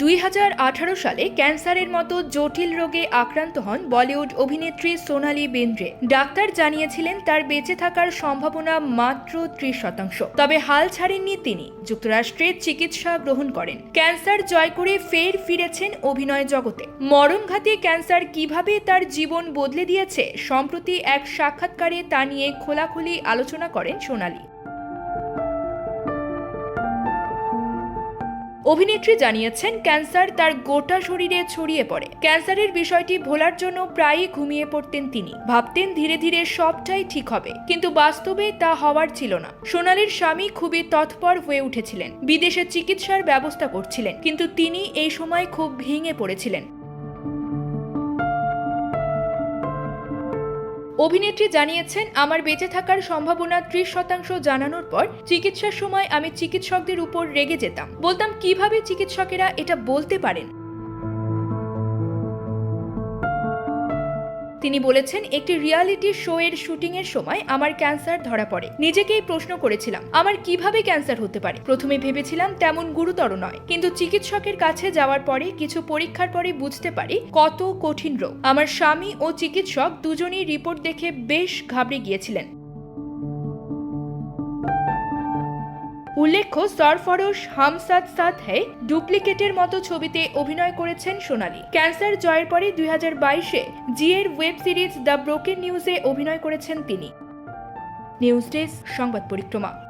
দুই হাজার আঠারো সালে ক্যান্সারের মতো জটিল রোগে আক্রান্ত হন বলিউড অভিনেত্রী সোনালি বেন্দ্রে। ডাক্তার জানিয়েছিলেন তার বেঁচে থাকার সম্ভাবনা মাত্র ত্রিশ শতাংশ। তবে হাল ছাড়েননি তিনি। যুক্তরাষ্ট্রে চিকিৎসা গ্রহণ করেন। ক্যান্সার জয় করে ফের ফিরেছেন অভিনয় জগতে। মরণঘাতী ক্যান্সার কীভাবে তার জীবন বদলে দিয়েছে, সম্প্রতি এক সাক্ষাৎকারে তা নিয়ে খোলাখুলি আলোচনা করেন সোনালী। অভিনেত্রী জানিয়েছেন, ক্যান্সার তার গোটা শরীরে ছড়িয়ে পড়ে। ক্যান্সারের বিষয়টি ভোলার জন্য প্রায়ই ঘুমিয়ে পড়তেন তিনি। ভাবতেন ধীরে ধীরে সবটাই ঠিক হবে। কিন্তু বাস্তবে তা হওয়ার ছিল না। সোনালির স্বামী খুবই তৎপর হয়ে উঠেছিলেন। বিদেশে চিকিৎসার ব্যবস্থা করছিলেন। কিন্তু তিনি এই সময় খুব ভেঙে পড়েছিলেন। অভিনেত্রী জানিয়েছেন, আমার বেঁচে থাকার সম্ভাবনা ত্রিশ শতাংশ জানানোর পর চিকিৎসার সময় আমি চিকিৎসকদের উপর রেগে যেতাম। বলতাম, কীভাবে চিকিৎসকেরা এটা বলতে পারেন? তিনি বলেছেন, একটি রিয়ালিটি শো এর শুটিং এর সময় আমার ক্যান্সার ধরা পড়ে। নিজেকেই প্রশ্ন করেছিলাম, আমার কীভাবে ক্যান্সার হতে পারে? প্রথমে ভেবেছিলাম তেমন গুরুতর নয়। কিন্তু চিকিৎসকের কাছে যাওয়ার পরে কিছু পরীক্ষার পরে বুঝতে পারি, কত কঠিন রোগ। আমার স্বামী ও চিকিৎসক দুজনেই রিপোর্ট দেখে বেশ ঘাবড়ে গিয়েছিলেন। উল্লেখ্য, সরফরোশ হামসাদ সাথ হ্যায় ডুপ্লিকেটের মতো ছবিতে অভিনয় করেছেন সোনালি। ক্যান্সার জয়ের পরে দুই হাজার বাইশে জিয়ের ওয়েব সিরিজ দ্য ব্রোকেন নিউজে অভিনয় করেছেন তিনি। নিউজ ডেস্ক, সংবাদ পরিক্রমা।